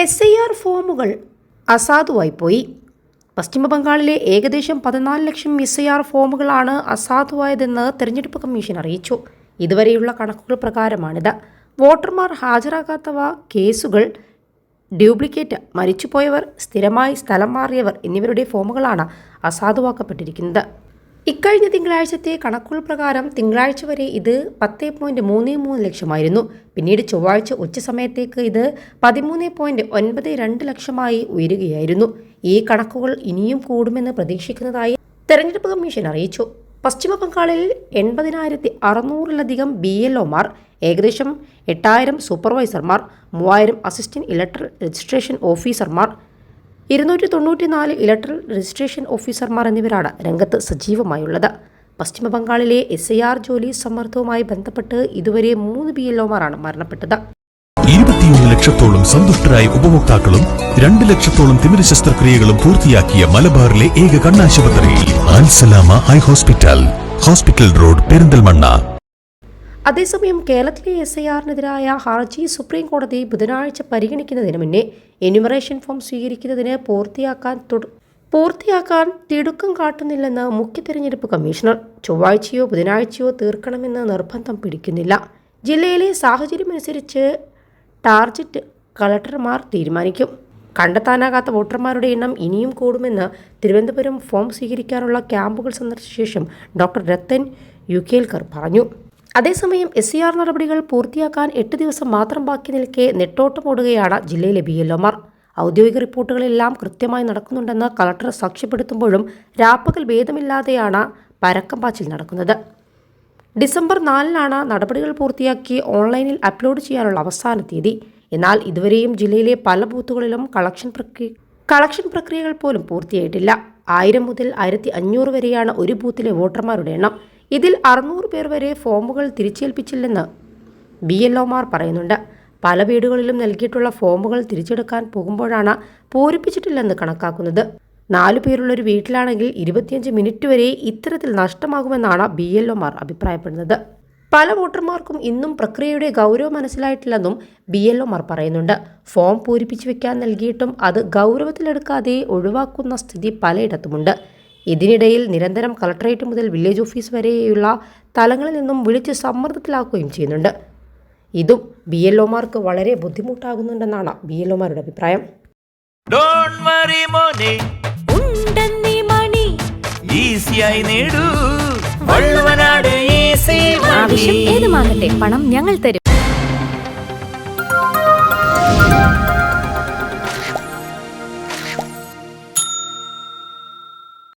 S I R ഫോമുകൾ അസാധുവായി പോയി. പശ്ചിമ ബംഗാളിലെ ഏകദേശം പതിനാല് ലക്ഷം എസ് ഐ ആർ ഫോമുകളാണ് അസാധുവായതെന്ന് തെരഞ്ഞെടുപ്പ് കമ്മീഷൻ അറിയിച്ചു. ഇതുവരെയുള്ള കണക്കുകൾ പ്രകാരമാണിത്. വോട്ടർമാർ ഹാജരാകാത്തവ കേസുകൾ ഡ്യൂപ്ലിക്കേറ്റ് മരിച്ചുപോയവർ സ്ഥിരമായി സ്ഥലം മാറിയവർ എന്നിവരുടെ ഫോമുകളാണ് അസാധുവാക്കപ്പെട്ടിരിക്കുന്നത്. ഇക്കഴിഞ്ഞ തിങ്കളാഴ്ചത്തെ കണക്കുകൾ പ്രകാരം തിങ്കളാഴ്ച വരെ ഇത് പത്ത് പോയിന്റ് മൂന്ന് മൂന്ന് ലക്ഷമായിരുന്നു. പിന്നീട് ചൊവ്വാഴ്ച ഉച്ച സമയത്തേക്ക് ഇത് പതിമൂന്ന് പോയിന്റ് ഒൻപത് രണ്ട് ലക്ഷമായി ഉയരുകയായിരുന്നു. ഈ കണക്കുകൾ ഇനിയും കൂടുമെന്ന് പ്രതീക്ഷിക്കുന്നതായി തെരഞ്ഞെടുപ്പ് കമ്മീഷൻ അറിയിച്ചു. പശ്ചിമ ബംഗാളിൽ എൺപതിനായിരത്തി അറുന്നൂറിലധികം ബി എൽ ഒമാർ ഏകദേശം എട്ടായിരം സൂപ്പർവൈസർമാർ മൂവായിരം അസിസ്റ്റന്റ് ഇലക്ട്രൽ രജിസ്ട്രേഷൻ ഓഫീസർമാർ ഇരുന്നൂറ്റി തൊണ്ണൂറ്റിനാല് ഇലക്ട്രൽ രജിസ്ട്രേഷൻ ഓഫീസർമാർ എന്നിവരാണ് രംഗത്ത് സജീവമായുള്ളത്. പശ്ചിമ ബംഗാളിലെ എസ് ഐ ആർ ജോലി സമ്മർദ്ദവുമായി ബന്ധപ്പെട്ട് ഇതുവരെ മൂന്ന് ബി എൽ ഒമാരാണ് മരണപ്പെട്ടത്. ഇരുപത്തിയൊന്ന് ലക്ഷത്തോളം സന്തുഷ്ടരായ ഉപഭോക്താക്കളും രണ്ട് ലക്ഷത്തോളം തിമിര ശസ്ത്രക്രിയകളും പൂർത്തിയാക്കിയ മലബാറിലെ ഏക കണ്ണാശുപത്രി Al Salama eye hospital. Hospital road Perinthalmanna. അതേസമയം കേരളത്തിലെ എസ് ഐ ആറിനെതിരായ ഹർജി സുപ്രീം കോടതി ബുധനാഴ്ച പരിഗണിക്കുന്നതിന് മുന്നേ എന്യൂമറേഷൻ ഫോം സ്വീകരിക്കുന്നതിന് പൂർത്തിയാക്കാൻ പൂർത്തിയാക്കാൻ തിടുക്കം കാട്ടുന്നില്ലെന്ന് മുഖ്യ തെരഞ്ഞെടുപ്പ് കമ്മീഷണർ. ചൊവ്വാഴ്ചയോ ബുധനാഴ്ചയോ തീർക്കണമെന്ന് നിർബന്ധം പിടിക്കുന്നില്ല. ജില്ലയിലെ സാഹചര്യമനുസരിച്ച് ടാർജറ്റ് കളക്ടർമാർ തീരുമാനിക്കും. കണ്ടെത്താനാകാത്ത വോട്ടർമാരുടെ എണ്ണം ഇനിയും കൂടുമെന്ന് തിരുവനന്തപുരം ഫോം സ്വീകരിക്കാനുള്ള ക്യാമ്പുകൾ സന്ദർശിച്ച ശേഷം ഡോക്ടർ രത്തൻ യുകേൽക്കർ പറഞ്ഞു. അതേസമയം എസ് സി ആർ നടപടികൾ പൂർത്തിയാക്കാൻ എട്ട് ദിവസം മാത്രം ബാക്കി നിൽക്കെ നെട്ടോട്ടമോടുകയാണ് ജില്ലയിലെ ബി എൽ ഒമാർ ഔദ്യോഗിക റിപ്പോർട്ടുകളെല്ലാം കൃത്യമായി നടക്കുന്നുണ്ടെന്ന് കളക്ടർ സാക്ഷ്യപ്പെടുത്തുമ്പോഴും രാപ്പകൽ ഭേദമില്ലാതെയാണ് പരക്കം പാച്ചിൽ നടക്കുന്നത്. ഡിസംബർ നാലിനാണ് നടപടികൾ പൂർത്തിയാക്കി ഓൺലൈനിൽ അപ്ലോഡ് ചെയ്യാനുള്ള അവസാന തീയതി. എന്നാൽ ഇതുവരെയും ജില്ലയിലെ പല ബൂത്തുകളിലും കളക്ഷൻ പ്രക്രിയ കളക്ഷൻ പ്രക്രിയകൾ പോലും പൂർത്തിയായിട്ടില്ല. ആയിരം മുതൽ ആയിരത്തി അഞ്ഞൂറ് വരെയാണ് ഒരു ബൂത്തിലെ വോട്ടർമാരുടെ എണ്ണം. ഇതിൽ അറുന്നൂറ് പേർ വരെ ഫോമുകൾ തിരിച്ചേൽപ്പിച്ചില്ലെന്ന് ബി എൽ ഒമാർ പറയുന്നുണ്ട്. പല വീടുകളിലും നൽകിയിട്ടുള്ള ഫോമുകൾ തിരിച്ചെടുക്കാൻ പോകുമ്പോഴാണ് പൂരിപ്പിച്ചിട്ടില്ലെന്ന് കണക്കാക്കുന്നത്. നാലു പേരുള്ളൊരു വീട്ടിലാണെങ്കിൽ ഇരുപത്തിയഞ്ച് മിനിറ്റ് വരെ ഇത്തരത്തിൽ നഷ്ടമാകുമെന്നാണ് ബി എൽ ഒമാർ അഭിപ്രായപ്പെടുന്നത്. പല വോട്ടർമാർക്കും ഇന്നും പ്രക്രിയയുടെ ഗൗരവം മനസ്സിലായിട്ടില്ലെന്നും ബി എൽ ഒമാർ പറയുന്നുണ്ട്. ഫോം പൂരിപ്പിച്ചു വെക്കാൻ നൽകിയിട്ടും അത് ഗൗരവത്തിലെടുക്കാതെ ഒഴിവാക്കുന്ന സ്ഥിതി പലയിടത്തുമുണ്ട്. ഇതിനിടയിൽ നിരന്തരം കളക്ടറേറ്റ് മുതൽ വില്ലേജ് ഓഫീസ് വരെയുള്ള തലങ്ങളിൽ നിന്നും വിളിച്ച് സമ്മർദ്ദത്തിലാക്കുകയും ചെയ്യുന്നുണ്ട്. ഇതും ബി എൽ ഒമാർക്ക് വളരെ ബുദ്ധിമുട്ടാകുന്നുണ്ടെന്നാണ് ബി എൽ ഒമാരുടെ അഭിപ്രായം. ആവശ്യം ഏതുമാകട്ടെ പണം ഞങ്ങൾ തരും.